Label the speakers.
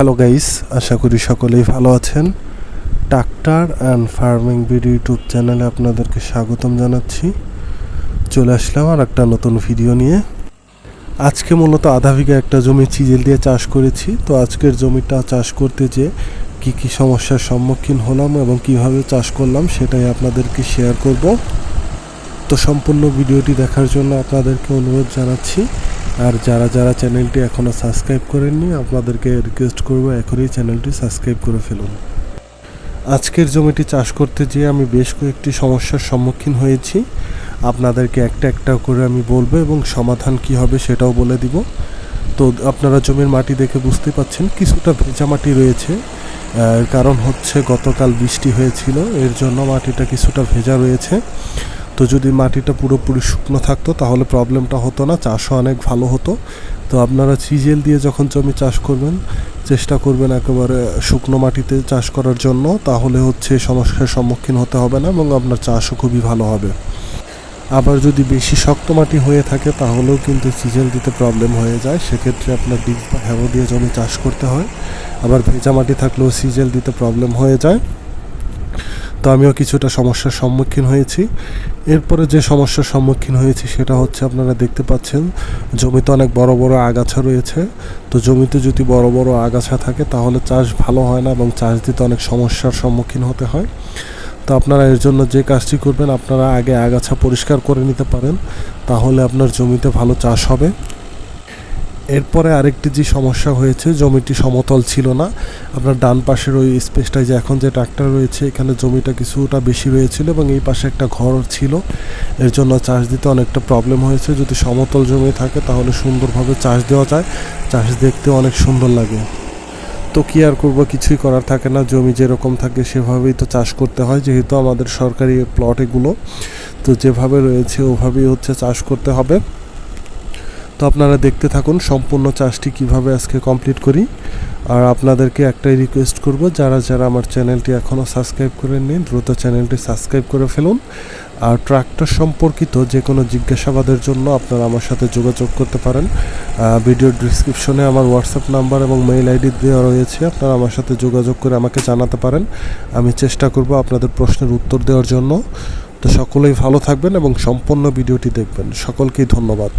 Speaker 1: Hello guys আশা করি সকলেই ভালো আছেন। Tractor and farming BD YouTube চ্যানেলে আপনাদেরকে স্বাগতম জানাচ্ছি। চলে আসলাম আর একটা নতুন ভিডিও নিয়ে। আজকে মূলত আধা বিঘা একটা জমি চিজেল দিয়ে চাষ করেছি। তো আজকের জমিটা চাষ করতে যে কি কি সমস্যার সম্মুখীন হলাম এবং কীভাবে চাষ করলাম সেটাই আপনাদেরকে শেয়ার করব। তো সম্পূর্ণ ভিডিওটি দেখার জন্য আপনাদেরকে অনুরোধ জানাচ্ছি। আর যারা যারা চ্যানেলটি এখনও সাবস্ক্রাইব করেননি, আপনাদেরকে রিকোয়েস্ট করব এখনই চ্যানেলটি সাবস্ক্রাইব করে ফেলুন। আজকের জমিটি চাষ করতে যেয়ে আমি বেশ কয়েকটি সমস্যার সম্মুখীন হয়েছি। আপনাদেরকে একটা একটা করে আমি বলব এবং সমাধান কি হবে সেটাও বলে দিব। তো আপনারা জমির মাটি দেখে বুঝতে পাচ্ছেন, কিছুটা ভেজা মাটি রয়েছে। কারণ হচ্ছে গতকাল বৃষ্টি হয়েছিল, এর জন্য মাটিটা কিছুটা ভেজা রয়েছে। তো যদি মাটিটা পুরোপুরি শুকনো থাকতো, তাহলে প্রবলেমটা হতো না, চাষও অনেক ভালো হতো। তো আপনারা চিজেল দিয়ে যখন জমি চাষ করবেন, চেষ্টা করবেন একেবারে শুকনো মাটিতে চাষ করার জন্য, তাহলে হচ্ছে সমস্যার সম্মুখীন হতে হবে না এবং আপনার চাষও খুবই ভালো হবে। আবার যদি বেশি শক্ত মাটি হয়ে থাকে, তাহলেও কিন্তু চিজেল দিতে প্রবলেম হয়ে যায়। সেক্ষেত্রে আপনার ডিপ বা হ্যাবো দিয়ে জমি চাষ করতে হয়। আবার ভেজা মাটি থাকলেও সিজেল দিতে প্রবলেম হয়ে যায়। আমিও কিছুটা সমস্যার সম্মুখীন হয়েছি। এরপরে যে সমস্যার সম্মুখীন হয়েছি সেটা হচ্ছে আপনারা দেখতে পাচ্ছেন, জমিতে অনেক বড় বড় আগাছা রয়েছে। তো জমিতে যদি বড় বড় আগাছা থাকে তাহলে চাষ ভালো হয় না এবং চাষ দিতে অনেক সমস্যার সম্মুখীন হতে হয়। তো আপনারা এর জন্য যে কাজটি করবেন, আপনারা আগে আগাছা পরিষ্কার করে নিতে পারেন, তাহলে আপনার জমিতে ভালো চাষ হবে। এরপরে আরেকটি যে সমস্যা হয়েছে, জমিটি সমতল ছিল না। আপনার ডান পাশের ওই স্পেসটায় যে এখন যে ট্রাক্টর রয়েছে, এখানে জমিটা কিছুটা বেশি রয়েছিল এবং এই পাশে একটা ঘর ছিল। এর জন্য চাষ দিতে অনেকটা প্রবলেম হয়েছে। যদি সমতল জমি থাকে, তাহলে সুন্দরভাবে চাষ দেওয়া যায়। চাষ দেখতে অনেক সুন্দর লাগে। তো কী আর করব? কিছুই করার থাকে না। জমি যেরকম থাকে, সেভাবেই তো চাষ করতে হয়। যেহেতু আমাদের সরকারি প্লট এগুলো, তো যেভাবে রয়েছে, ওভাবেই হচ্ছে চাষ করতে হবে। তো আপনারা দেখতে থাকুন সম্পূর্ণ চাষটি কীভাবে আজকে কমপ্লিট করি। আর আপনাদেরকে একটাই রিকোয়েস্ট করব, যারা যারা আমার চ্যানেলটি এখনও সাবস্ক্রাইব করেননি দ্রুত চ্যানেলটি সাবস্ক্রাইব করে ফেলুন। আর ট্রাক্টর সম্পর্কিত যে কোনো জিজ্ঞাসাবাদের জন্য আপনারা আমার সাথে যোগাযোগ করতে পারেন। ভিডিও ডিসক্রিপশনে আমার হোয়াটসঅ্যাপ নাম্বার এবং মেইল আইডি দেওয়া রয়েছে, আপনারা আমার সাথে যোগাযোগ করে আমাকে জানাতে পারেন। আমি চেষ্টা করব আপনাদের প্রশ্নের উত্তর দেওয়ার জন্য। তো সকলেই ভালো থাকবেন এবং সম্পূর্ণ ভিডিওটি দেখবেন। সকলকেই ধন্যবাদ।